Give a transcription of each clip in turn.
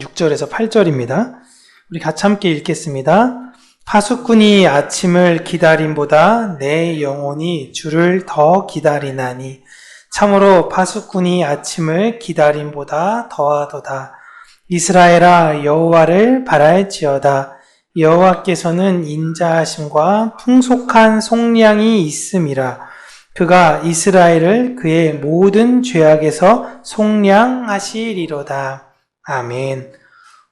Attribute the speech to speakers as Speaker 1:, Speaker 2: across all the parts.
Speaker 1: 6절에서 8절입니다. 우리 같이 함께 읽겠습니다. 파수꾼이 아침을 기다림보다 내 영혼이 주를 더 기다리나니 참으로 파수꾼이 아침을 기다림보다 더하도다. 이스라엘아 여호와를 바랄지어다. 여호와께서는 인자하심과 풍속한 속량이 있음이라. 그가 이스라엘을 그의 모든 죄악에서 속량하시리로다. 아멘.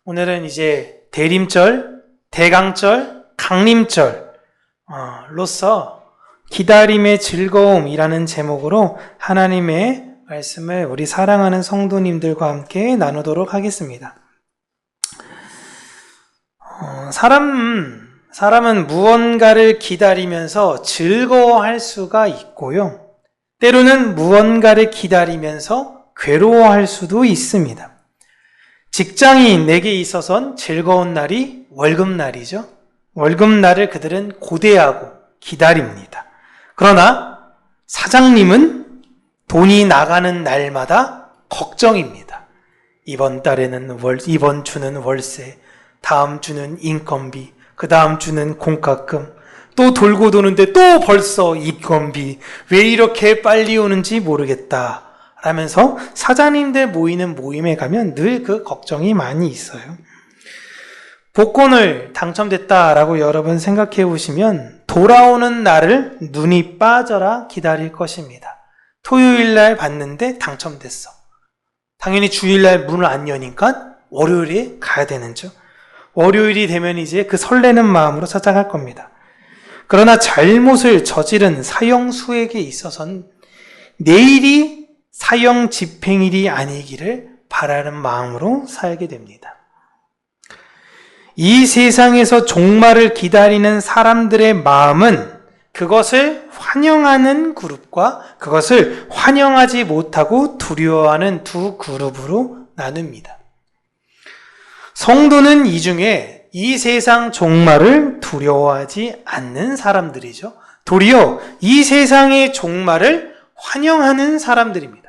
Speaker 1: 오늘은 이제 대림절, 대강절, 강림절로서 기다림의 즐거움이라는 제목으로 하나님의 말씀을 우리 사랑하는 성도님들과 함께 나누도록 하겠습니다. 어, 사람, 사람은 무언가를 기다리면서 즐거워할 수가 있고요. 때로는 무언가를 기다리면서 괴로워할 수도 있습니다. 직장인 내게 있어선 즐거운 날이 월급날이죠. 월급날을 그들은 고대하고 기다립니다. 그러나 사장님은 돈이 나가는 날마다 걱정입니다. 이번 달에는 월, 이번 주는 월세, 다음 주는 인건비, 그 다음 주는 공과금, 또 돌고 도는데 또 벌써 입건비, 왜 이렇게 빨리 오는지 모르겠다. 라면서 사장님들 모이는 모임에 가면 늘 그 걱정이 많이 있어요. 복권을 당첨됐다라고 여러분 생각해 보시면 돌아오는 날을 눈이 빠져라 기다릴 것입니다. 토요일 날 봤는데 당첨됐어. 당연히 주일 날 문을 안 여니까 월요일에 가야 되는죠. 월요일이 되면 이제 그 설레는 마음으로 찾아갈 겁니다. 그러나 잘못을 저지른 사형수에게 있어서는 내일이 사형 집행일이 아니기를 바라는 마음으로 살게 됩니다. 이 세상에서 종말을 기다리는 사람들의 마음은 그것을 환영하는 그룹과 그것을 환영하지 못하고 두려워하는 두 그룹으로 나눕니다. 성도는 이 중에 이 세상 종말을 두려워하지 않는 사람들이죠. 도리어 이 세상의 종말을 환영하는 사람들입니다.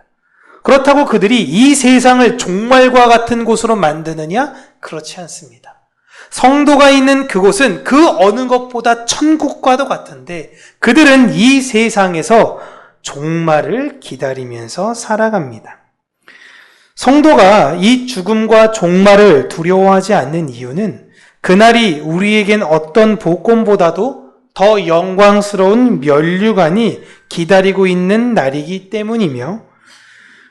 Speaker 1: 그렇다고 그들이 이 세상을 종말과 같은 곳으로 만드느냐? 그렇지 않습니다. 성도가 있는 그곳은 그 어느 것보다 천국과도 같은데 그들은 이 세상에서 종말을 기다리면서 살아갑니다. 성도가 이 죽음과 종말을 두려워하지 않는 이유는 그날이 우리에겐 어떤 복권보다도 더 영광스러운 면류관이 기다리고 있는 날이기 때문이며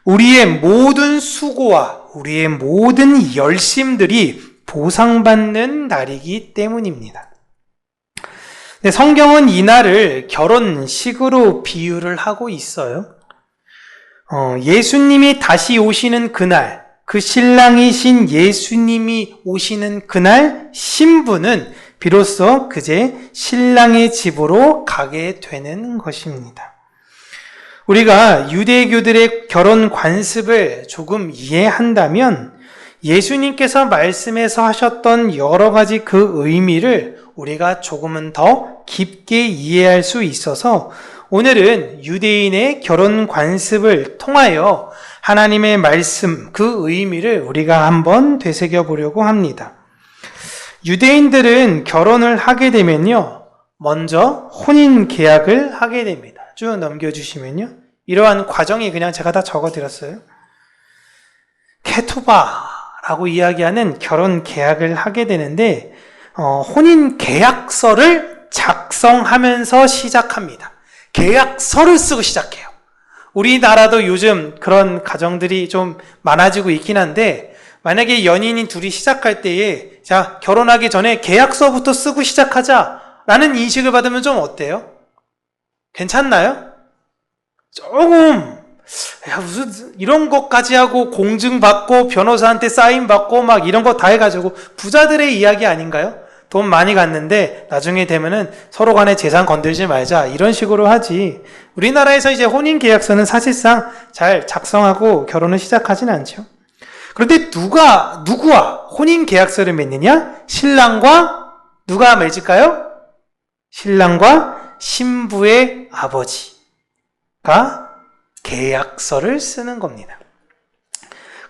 Speaker 1: 우리의 모든 수고와 우리의 모든 열심들이 보상받는 날이기 때문입니다. 네, 성경은 이 날을 결혼식으로 비유를 하고 있어요. 어, 예수님이 다시 오시는 그날, 그 신랑이신 예수님이 오시는 그날 신부는 비로소 그제 신랑의 집으로 가게 되는 것입니다. 우리가 유대교들의 결혼 관습을 조금 이해한다면 예수님께서 말씀에서 하셨던 여러 가지 그 의미를 우리가 조금은 더 깊게 이해할 수 있어서 오늘은 유대인의 결혼 관습을 통하여 하나님의 말씀, 그 의미를 우리가 한번 되새겨 보려고 합니다. 유대인들은 결혼을 하게 되면요, 먼저 혼인 계약을 하게 됩니다. 쭉 넘겨주시면요. 이러한 과정이 그냥 제가 다 적어 드렸어요. 케투바라고 이야기하는 결혼 계약을 하게 되는데, 어, 혼인 계약서를 작성하면서 시작합니다. 계약서를 쓰고 시작해요. 우리나라도 요즘 그런 가정들이 좀 많아지고 있긴 한데, 만약에 연인이 둘이 시작할 때에, 자, 결혼하기 전에 계약서부터 쓰고 시작하자라는 인식을 받으면 좀 어때요? 괜찮나요? 조금, 야, 무슨, 이런 것까지 하고 공증 받고 변호사한테 사인 받고 막 이런 거 다 해가지고 부자들의 이야기 아닌가요? 돈 많이 갔는데 나중에 되면은 서로 간에 재산 건들지 말자 이런 식으로 하지. 우리나라에서 이제 혼인 계약서는 사실상 잘 작성하고 결혼을 시작하진 않죠. 그런데 누가 누구와 혼인 계약서를 맺느냐? 신랑과 누가 맺을까요? 신랑과 신부의 아버지가 계약서를 쓰는 겁니다.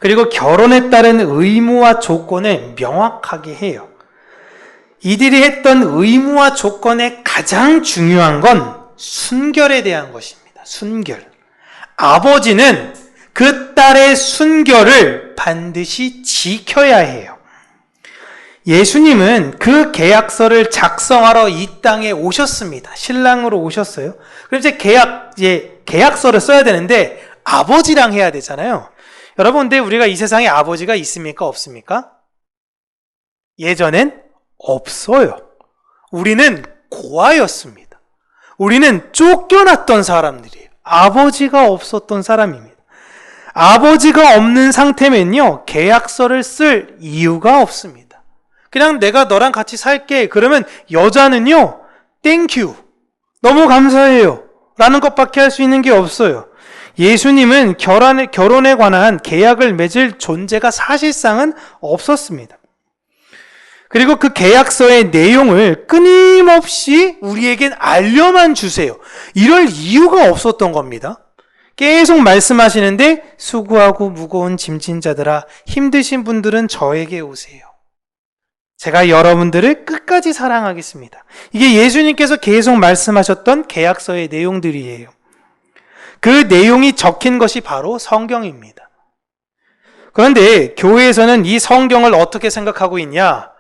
Speaker 1: 그리고 결혼에 따른 의무와 조건을 명확하게 해요. 이들이 했던 의무와 조건의 가장 중요한 건 순결에 대한 것입니다. 순결. 아버지는 그 딸의 순결을 반드시 지켜야 해요. 예수님은 그 계약서를 작성하러 이 땅에 오셨습니다. 신랑으로 오셨어요. 그럼 이제 계약, 이제 계약서를 써야 되는데 아버지랑 해야 되잖아요. 여러분, 근데 우리가 이 세상에 아버지가 있습니까? 없습니까? 예전엔 없어요. 우리는 고아였습니다. 우리는 쫓겨났던 사람들이에요. 아버지가 없었던 사람입니다. 아버지가 없는 상태면요, 계약서를 쓸 이유가 없습니다. 그냥 내가 너랑 같이 살게. 그러면 여자는요, 땡큐. 너무 감사해요. 라는 것밖에 할 수 있는 게 없어요. 예수님은 결혼에, 결혼에 관한 계약을 맺을 존재가 사실상은 없었습니다. 그리고 그 계약서의 내용을 끊임없이 우리에겐 알려만 주세요. 이럴 이유가 없었던 겁니다. 계속 말씀하시는데 수고하고 무거운 짐진 자들아 힘드신 분들은 저에게 오세요. 제가 여러분들을 끝까지 사랑하겠습니다. 이게 예수님께서 계속 말씀하셨던 계약서의 내용들이에요. 그 내용이 적힌 것이 바로 성경입니다. 그런데 교회에서는 이 성경을 어떻게 생각하고 있냐?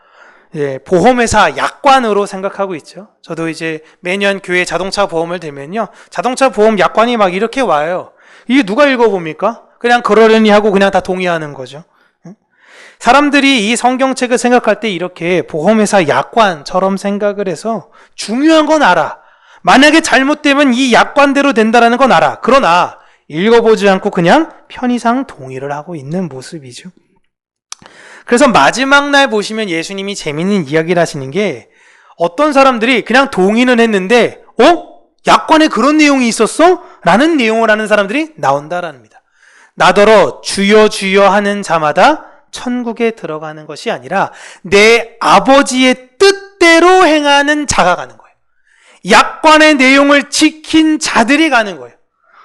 Speaker 1: 예, 보험회사 약관으로 생각하고 있죠. 저도 이제 매년 교회 자동차 보험을 들면요. 자동차 보험 약관이 막 이렇게 와요. 이게 누가 읽어봅니까? 그냥 그러려니 하고 그냥 다 동의하는 거죠. 사람들이 이 성경책을 생각할 때 이렇게 보험회사 약관처럼 생각을 해서 중요한 건 알아. 만약에 잘못되면 이 약관대로 된다라는 건 알아. 그러나 읽어보지 않고 그냥 편의상 동의를 하고 있는 모습이죠. 그래서 마지막 날 보시면 예수님이 재밌는 이야기를 하시는 게 어떤 사람들이 그냥 동의는 했는데, 어? 약관에 그런 내용이 있었어? 라는 내용을 하는 사람들이 나온다라는 겁니다. 나더러 주여 주여 하는 자마다 천국에 들어가는 것이 아니라 내 아버지의 뜻대로 행하는 자가 가는 거예요. 약관의 내용을 지킨 자들이 가는 거예요.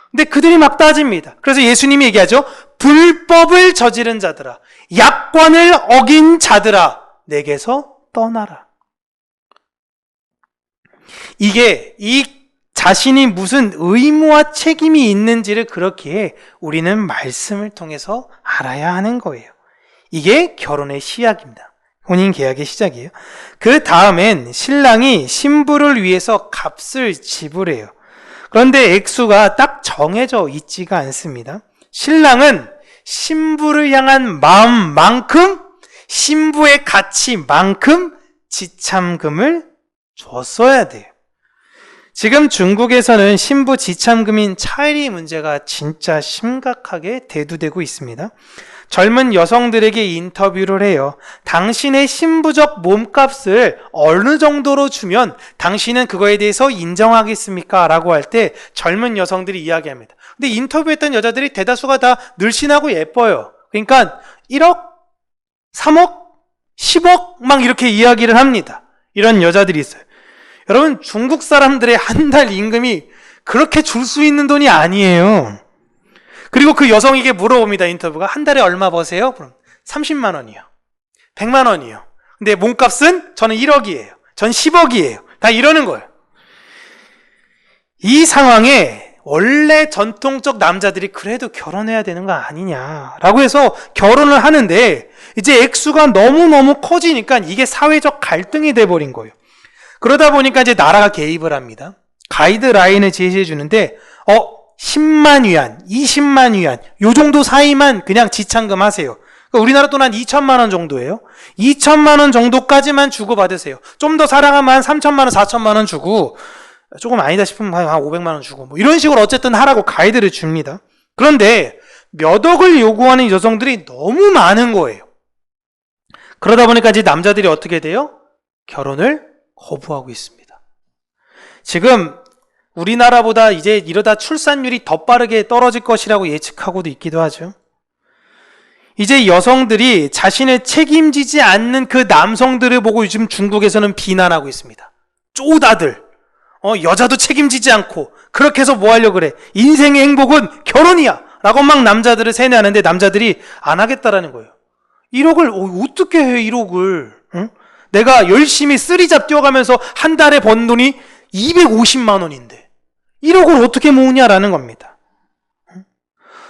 Speaker 1: 근데 그들이 막 따집니다. 그래서 예수님이 얘기하죠. 불법을 저지른 자들아, 약관을 어긴 자들아, 내게서 떠나라. 이게 이 자신이 무슨 의무와 책임이 있는지를 그렇게 우리는 말씀을 통해서 알아야 하는 거예요. 이게 결혼의 시작입니다. 혼인 계약의 시작이에요. 그 다음엔 신랑이 신부를 위해서 값을 지불해요. 그런데 액수가 딱 정해져 있지가 않습니다. 신랑은 신부를 향한 마음만큼 신부의 가치만큼 지참금을 줬어야 돼요. 지금 중국에서는 신부 지참금인 차이리 문제가 진짜 심각하게 대두되고 있습니다. 젊은 여성들에게 인터뷰를 해요. 당신의 신부적 몸값을 어느 정도로 주면 당신은 그거에 대해서 인정하겠습니까? 라고 할 때 젊은 여성들이 이야기합니다. 근데 인터뷰했던 여자들이 대다수가 다 늘씬하고 예뻐요. 그러니까 1억, 3억, 10억 막 이렇게 이야기를 합니다. 이런 여자들이 있어요. 여러분, 중국 사람들의 한 달 임금이 그렇게 줄 수 있는 돈이 아니에요. 그리고 그 여성에게 물어봅니다, 인터뷰가. 한 달에 얼마 버세요? 그럼 30만 원이요. 100만 원이요. 근데 몸값은 저는 1억이에요. 전 10억이에요. 다 이러는 거예요. 이 상황에 원래 전통적 남자들이 그래도 결혼해야 되는 거 아니냐라고 해서 결혼을 하는데 이제 액수가 너무너무 커지니까 이게 사회적 갈등이 돼버린 거예요. 그러다 보니까 이제 나라가 개입을 합니다. 가이드라인을 제시해 주는데 어 10만 위안, 20만 위안, 요 정도 사이만 그냥 지참금 하세요. 그러니까 우리나라 돈 한 2천만 원 정도예요. 2천만 원 정도까지만 주고 받으세요. 좀 더 사랑하면 한 3천만 원, 4천만 원 주고 조금 아니다 싶으면 한 500만 원 주고 뭐 이런 식으로 어쨌든 하라고 가이드를 줍니다. 그런데 몇 억을 요구하는 여성들이 너무 많은 거예요. 그러다 보니까 이제 남자들이 어떻게 돼요? 결혼을 거부하고 있습니다. 지금 우리나라보다 이제 이러다 출산율이 더 빠르게 떨어질 것이라고 예측하고도 있기도 하죠. 이제 여성들이 자신을 책임지지 않는 그 남성들을 보고 요즘 중국에서는 비난하고 있습니다. 쪼다들. 어, 여자도 책임지지 않고, 그렇게 해서 뭐 하려고 그래. 인생의 행복은 결혼이야. 라고 막 남자들을 세뇌하는데 남자들이 안 하겠다라는 거예요. 1억을 어, 어떻게 해 1억을? 응? 내가 열심히 쓰리잡 뛰어가면서 한 달에 번 돈이 250만 원인데 1억을 어떻게 모으냐라는 겁니다. 응?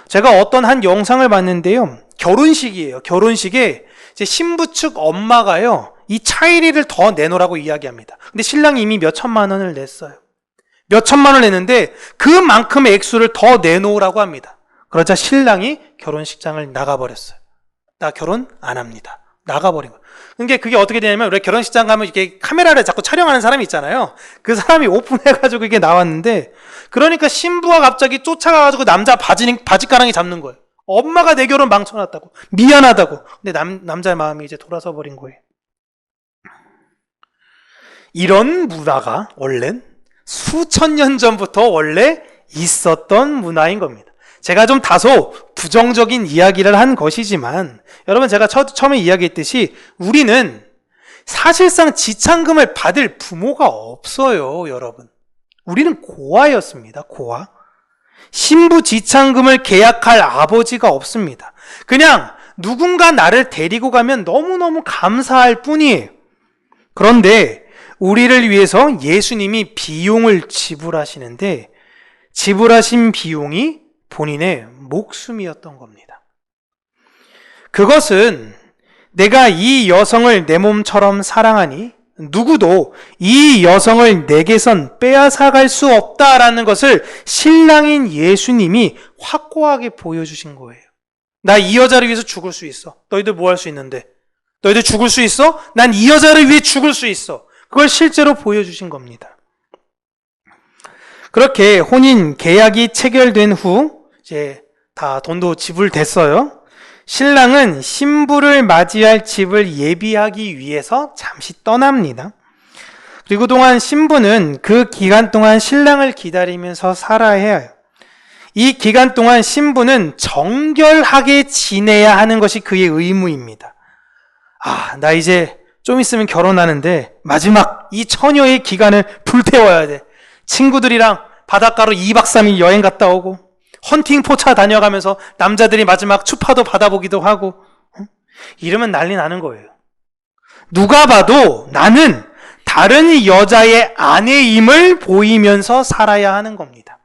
Speaker 1: 제가 어떤 한 영상을 봤는데요. 결혼식이에요. 결혼식에 이제 신부 측 엄마가요. 이 차이리를 더 내놓으라고 이야기합니다. 근데 신랑이 이미 몇 천만 원을 냈어요. 몇 천만 원을 냈는데 그만큼의 액수를 더 내놓으라고 합니다. 그러자 신랑이 결혼식장을 나가버렸어요. 나 결혼 안 합니다. 나가버린 거예요. 그게 그게 어떻게 되냐면 우리 결혼식장 가면 이렇게 카메라를 자꾸 촬영하는 사람이 있잖아요. 그 사람이 오픈해가지고 이게 나왔는데 그러니까 신부가 갑자기 쫓아가가지고 남자 바지 바지가랑이 잡는 거예요. 엄마가 내 결혼 망쳐놨다고 미안하다고. 근데 남 남자의 마음이 이제 돌아서 버린 거예요. 이런 문화가 원래 수천 년 전부터 원래 있었던 문화인 겁니다. 제가 좀 다소 부정적인 이야기를 한 것이지만 여러분 제가 처, 처음에 이야기했듯이 우리는 사실상 지창금을 받을 부모가 없어요, 여러분. 우리는 고아였습니다, 고아. 신부 지창금을 계약할 아버지가 없습니다. 그냥 누군가 나를 데리고 가면 너무너무 감사할 뿐이에요. 그런데 우리를 위해서 예수님이 비용을 지불하시는데 지불하신 비용이 본인의 목숨이었던 겁니다. 그것은 내가 이 여성을 내 몸처럼 사랑하니 누구도 이 여성을 내게선 빼앗아갈 수 없다라는 것을 신랑인 예수님이 확고하게 보여주신 거예요. 나 이 여자를 위해서 죽을 수 있어. 너희들 뭐 할 수 있는데? 너희들 죽을 수 있어? 난 이 여자를 위해 죽을 수 있어. 그걸 실제로 보여주신 겁니다. 그렇게 혼인 계약이 체결된 후 이제 다 돈도 지불됐어요. 신랑은 신부를 맞이할 집을 예비하기 위해서 잠시 떠납니다. 그리고 동안 신부는 그 기간 동안 신랑을 기다리면서 살아야 해요. 이 기간 동안 신부는 정결하게 지내야 하는 것이 그의 의무입니다. 아, 나 이제 좀 있으면 결혼하는데 마지막 이 처녀의 기간을 불태워야 돼. 친구들이랑 바닷가로 2박 3일 여행 갔다 오고 헌팅 포차 다녀가면서 남자들이 마지막 추파도 받아보기도 하고 이러면 난리 나는 거예요. 누가 봐도 나는 다른 여자의 아내임을 보이면서 살아야 하는 겁니다.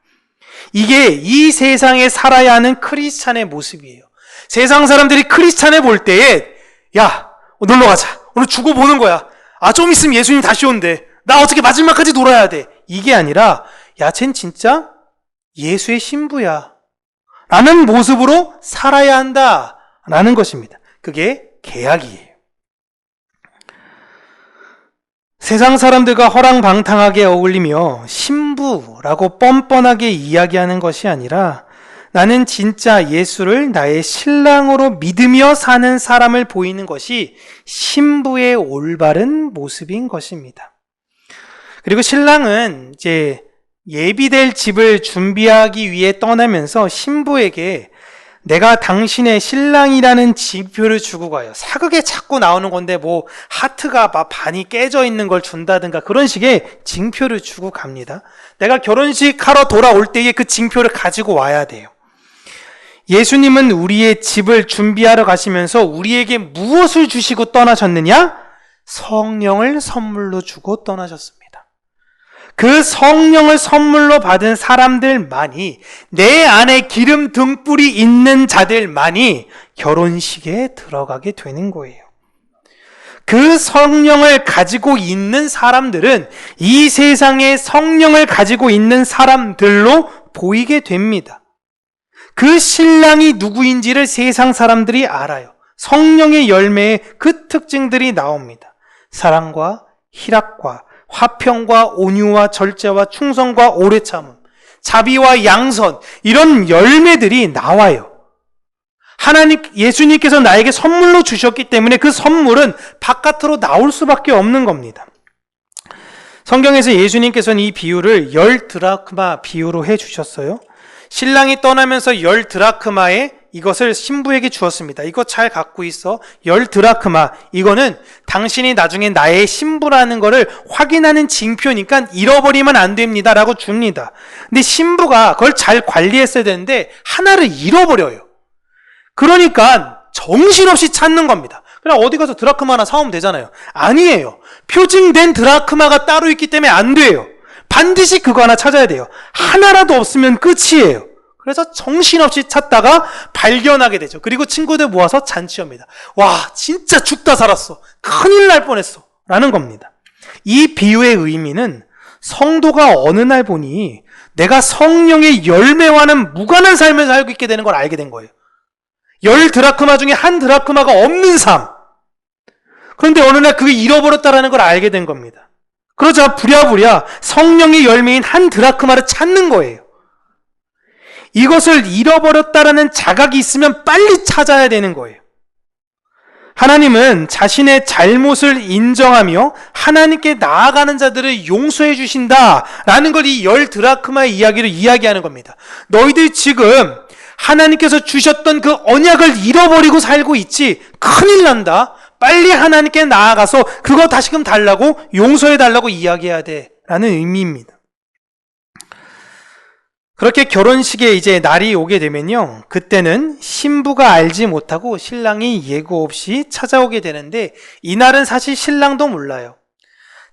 Speaker 1: 이게 이 세상에 살아야 하는 크리스찬의 모습이에요. 세상 사람들이 크리스찬을 볼 때에 야 놀러 가자. 오늘 죽어 보는 거야. 아 좀 있으면 예수님 다시 온대. 나 어떻게 마지막까지 놀아야 돼. 이게 아니라 야쟨 진짜 예수의 신부야. 라는 모습으로 살아야 한다. 라는 것입니다. 그게 계약이에요. 세상 사람들과 허랑방탕하게 어울리며 신부라고 뻔뻔하게 이야기하는 것이 아니라 나는 진짜 예수를 나의 신랑으로 믿으며 사는 사람을 보이는 것이 신부의 올바른 모습인 것입니다. 그리고 신랑은 이제 예비될 집을 준비하기 위해 떠나면서 신부에게 내가 당신의 신랑이라는 징표를 주고 가요. 사극에 자꾸 나오는 건데 뭐 하트가 막 반이 깨져 있는 걸 준다든가 그런 식의 징표를 주고 갑니다. 내가 결혼식 하러 돌아올 때에 그 징표를 가지고 와야 돼요. 예수님은 우리의 집을 준비하러 가시면서 우리에게 무엇을 주시고 떠나셨느냐? 성령을 선물로 주고 떠나셨습니다. 그 성령을 선물로 받은 사람들만이 내 안에 기름 등불이 있는 자들만이 결혼식에 들어가게 되는 거예요. 그 성령을 가지고 있는 사람들은 이 세상에 성령을 가지고 있는 사람들로 보이게 됩니다. 그 신랑이 누구인지를 세상 사람들이 알아요. 성령의 열매의 그 특징들이 나옵니다. 사랑과 희락과 화평과 온유와 절제와 충성과 오래 참음, 자비와 양선 이런 열매들이 나와요. 하나님 예수님께서 나에게 선물로 주셨기 때문에 그 선물은 바깥으로 나올 수밖에 없는 겁니다. 성경에서 예수님께서는 이 비유를 열 드라크마 비유로 해 주셨어요. 신랑이 떠나면서 열 드라크마에 이것을 신부에게 주었습니다. 이것 잘 갖고 있어. 열 드라크마. 이거는 당신이 나중에 나의 신부라는 거를 확인하는 징표니까 잃어버리면 안 됩니다. 라고 줍니다. 근데 신부가 그걸 잘 관리했어야 되는데 하나를 잃어버려요. 그러니까 정신없이 찾는 겁니다. 그냥 어디 가서 드라크마 하나 사오면 되잖아요. 아니에요. 표징된 드라크마가 따로 있기 때문에 안 돼요. 반드시 그거 하나 찾아야 돼요. 하나라도 없으면 끝이에요. 그래서 정신없이 찾다가 발견하게 되죠. 그리고 친구들 모아서 잔치합니다. 와, 진짜 죽다 살았어. 큰일 날 뻔했어. 라는 겁니다. 이 비유의 의미는 성도가 어느 날 보니 내가 성령의 열매와는 무관한 삶을 살고 있게 되는 걸 알게 된 거예요. 열 드라크마 중에 한 드라크마가 없는 삶. 그런데 어느 날 그게 잃어버렸다라는 걸 알게 된 겁니다. 그러자 부랴부랴 성령의 열매인 한 드라크마를 찾는 거예요. 이것을 잃어버렸다라는 자각이 있으면 빨리 찾아야 되는 거예요. 하나님은 자신의 잘못을 인정하며 하나님께 나아가는 자들을 용서해 주신다라는 걸 이 열 드라크마의 이야기로 이야기하는 겁니다. 너희들 지금 하나님께서 주셨던 그 언약을 잃어버리고 살고 있지 큰일 난다. 빨리 하나님께 나아가서 그거 다시금 달라고 용서해 달라고 이야기해야 돼 라는 의미입니다. 그렇게 결혼식에 이제 날이 오게 되면요. 그때는 신부가 알지 못하고 신랑이 예고 없이 찾아오게 되는데 이날은 사실 신랑도 몰라요.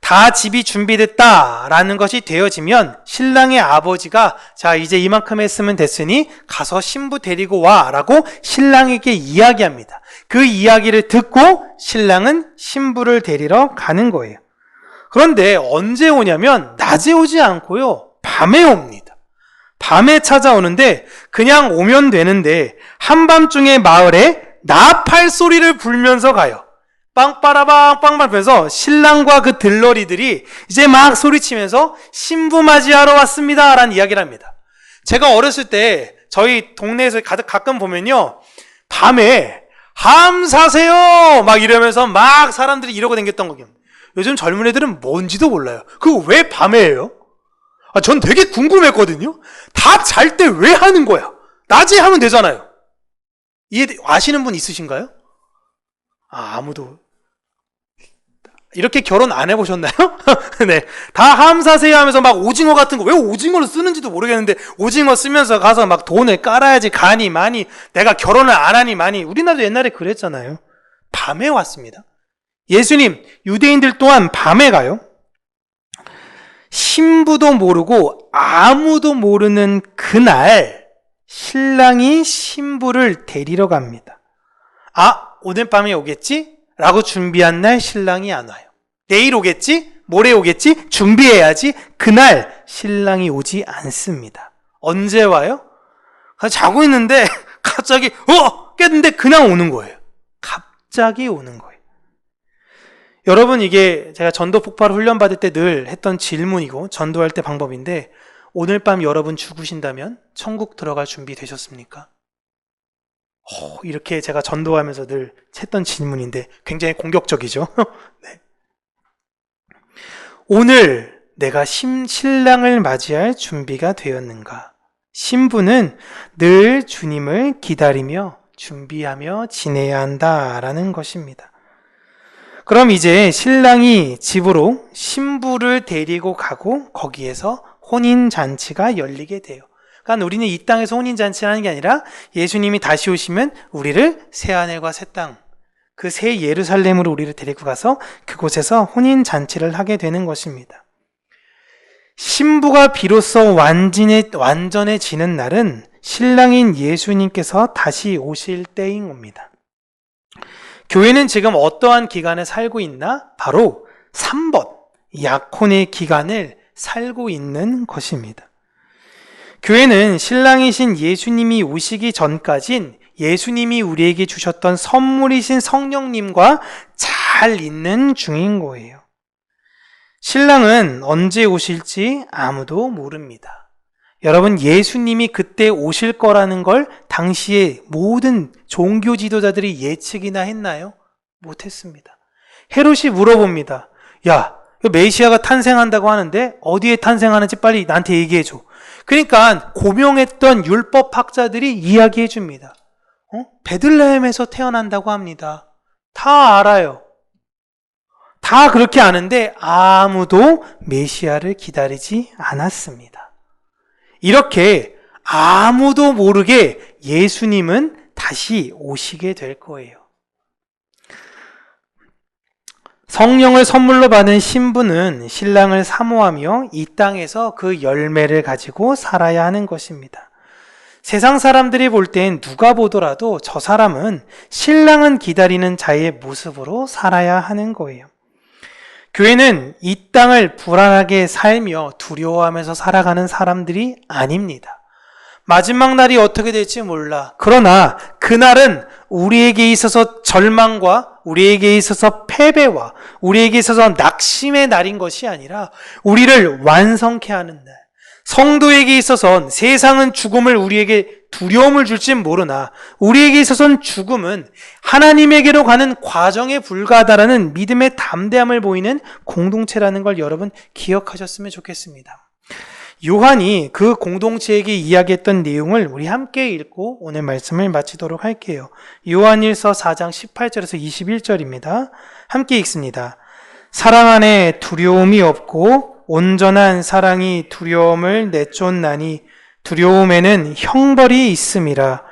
Speaker 1: 다 집이 준비됐다라는 것이 되어지면 신랑의 아버지가 자 이제 이만큼 했으면 됐으니 가서 신부 데리고 와라고 신랑에게 이야기합니다. 그 이야기를 듣고 신랑은 신부를 데리러 가는 거예요. 그런데 언제 오냐면 낮에 오지 않고요. 밤에 옵니다. 밤에 찾아오는데 그냥 오면 되는데 한밤중에 마을에 나팔 소리를 불면서 가요. 빵빠라빵 빵빵면서 신랑과 그 들러리들이 이제 막 소리치면서 신부 맞이하러 왔습니다. 라는 이야기를 합니다. 제가 어렸을 때 저희 동네에서 가끔 보면요. 밤에 함 사세요! 막 이러면서 막 사람들이 이러고 댕겼던 거긴. 요즘 젊은 애들은 뭔지도 몰라요. 그거 왜 밤에 해요? 아, 전 되게 궁금했거든요. 다 잘 때 왜 하는 거야? 낮에 하면 되잖아요. 이해 아시는 분 있으신가요? 아, 아무도. 이렇게 결혼 안 해보셨나요? 네. 다 함사세요 하면서 막 오징어 같은 거, 왜 오징어를 쓰는지도 모르겠는데, 오징어 쓰면서 가서 막 돈을 깔아야지 가니, 많이, 내가 결혼을 안 하니, 많이. 우리나라도 옛날에 그랬잖아요. 밤에 왔습니다. 예수님, 유대인들 또한 밤에 가요. 신부도 모르고 아무도 모르는 그날, 신랑이 신부를 데리러 갑니다. 아, 오늘 밤에 오겠지? 라고 준비한 날 신랑이 안 와요. 내일 오겠지? 모레 오겠지? 준비해야지. 그날 신랑이 오지 않습니다. 언제 와요? 자고 있는데 갑자기 어 깼는데 그냥 오는 거예요. 갑자기 오는 거예요. 여러분 이게 제가 전도 폭발 훈련 받을 때 늘 했던 질문이고 전도할 때 방법인데 오늘 밤 여러분 죽으신다면 천국 들어갈 준비 되셨습니까? 어, 이렇게 제가 전도하면서 늘 했던 질문인데 굉장히 공격적이죠. 네. 오늘 내가 심, 신랑을 맞이할 준비가 되었는가? 신부는 늘 주님을 기다리며 준비하며 지내야 한다라는 것입니다. 그럼 이제 신랑이 집으로 신부를 데리고 가고 거기에서 혼인 잔치가 열리게 돼요. 그러니까 우리는 이 땅에서 혼인 잔치를 하는 게 아니라 예수님이 다시 오시면 우리를 새 하늘과 새 땅, 그 새 예루살렘으로 우리를 데리고 가서 그곳에서 혼인 잔치를 하게 되는 것입니다. 신부가 비로소 완전해, 완전해지는 날은 신랑인 예수님께서 다시 오실 때인 겁니다. 교회는 지금 어떠한 기간에 살고 있나? 바로 3번, 약혼의 기간을 살고 있는 것입니다. 교회는 신랑이신 예수님이 오시기 전까진 예수님이 우리에게 주셨던 선물이신 성령님과 잘 있는 중인 거예요. 신랑은 언제 오실지 아무도 모릅니다. 여러분, 예수님이 그때 오실 거라는 걸 당시에 모든 종교 지도자들이 예측이나 했나요? 못했습니다. 헤롯이 물어봅니다. 야, 메시아가 탄생한다고 하는데 어디에 탄생하는지 빨리 나한테 얘기해 줘. 그러니까 고명했던 율법 학자들이 이야기해 줍니다. 어? 베들레헴에서 태어난다고 합니다. 다 알아요. 다 그렇게 아는데 아무도 메시아를 기다리지 않았습니다. 이렇게 아무도 모르게 예수님은 다시 오시게 될 거예요. 성령을 선물로 받은 신부는 신랑을 사모하며 이 땅에서 그 열매를 가지고 살아야 하는 것입니다. 세상 사람들이 볼 땐 누가 보더라도 저 사람은 신랑은 기다리는 자의 모습으로 살아야 하는 거예요. 교회는 이 땅을 불안하게 살며 두려워하면서 살아가는 사람들이 아닙니다. 마지막 날이 어떻게 될지 몰라. 그러나 그날은 우리에게 있어서 절망과 우리에게 있어서 패배와 우리에게 있어서 낙심의 날인 것이 아니라 우리를 완성케 하는 날. 성도에게 있어선 세상은 죽음을 우리에게 두려움을 줄진 모르나 우리에게 있어선 죽음은 하나님에게로 가는 과정에 불과하다라는 믿음의 담대함을 보이는 공동체라는 걸 여러분 기억하셨으면 좋겠습니다. 요한이 그 공동체에게 이야기했던 내용을 우리 함께 읽고 오늘 말씀을 마치도록 할게요. 요한일서 4장 18절에서 21절입니다. 함께 읽습니다. 사랑 안에 두려움이 없고 온전한 사랑이 두려움을 내쫓나니 두려움에는 형벌이 있음이라.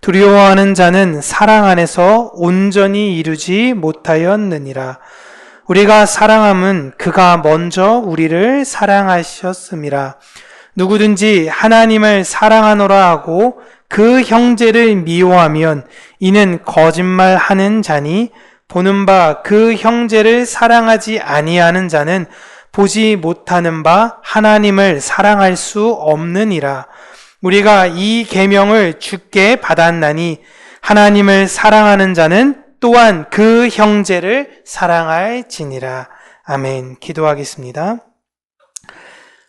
Speaker 1: 두려워하는 자는 사랑 안에서 온전히 이루지 못하였느니라. 우리가 사랑함은 그가 먼저 우리를 사랑하셨음이라. 누구든지 하나님을 사랑하노라 하고 그 형제를 미워하면 이는 거짓말하는 자니 보는 바 그 형제를 사랑하지 아니하는 자는 보지 못하는 바 하나님을 사랑할 수 없느니라. 우리가 이 계명을 주께 받았나니 하나님을 사랑하는 자는 또한 그 형제를 사랑할지니라. 아멘. 기도하겠습니다.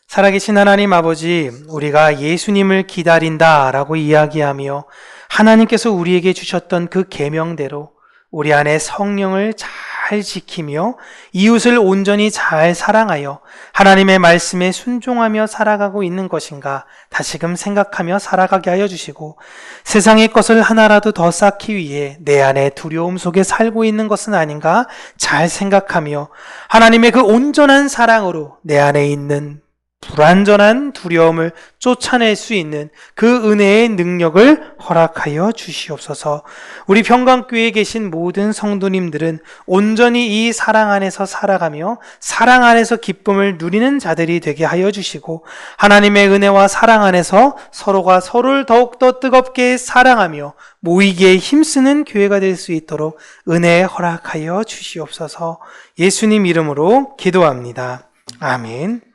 Speaker 1: 살아계신 하나님 아버지, 우리가 예수님을 기다린다라고 이야기하며 하나님께서 우리에게 주셨던 그 계명대로 우리 안에 성령을 잘 지키며 이웃을 온전히 잘 사랑하여 하나님의 말씀에 순종하며 살아가고 있는 것인가 다시금 생각하며 살아가게 하여 주시고 세상의 것을 하나라도 더 쌓기 위해 내 안에 두려움 속에 살고 있는 것은 아닌가 잘 생각하며 하나님의 그 온전한 사랑으로 내 안에 있는 불완전한 두려움을 쫓아낼 수 있는 그 은혜의 능력을 허락하여 주시옵소서. 우리 평강교회에 계신 모든 성도님들은 온전히 이 사랑 안에서 살아가며 사랑 안에서 기쁨을 누리는 자들이 되게 하여 주시고 하나님의 은혜와 사랑 안에서 서로가 서로를 더욱더 뜨겁게 사랑하며 모이기에 힘쓰는 교회가 될 수 있도록 은혜 허락하여 주시옵소서. 예수님 이름으로 기도합니다. 아멘.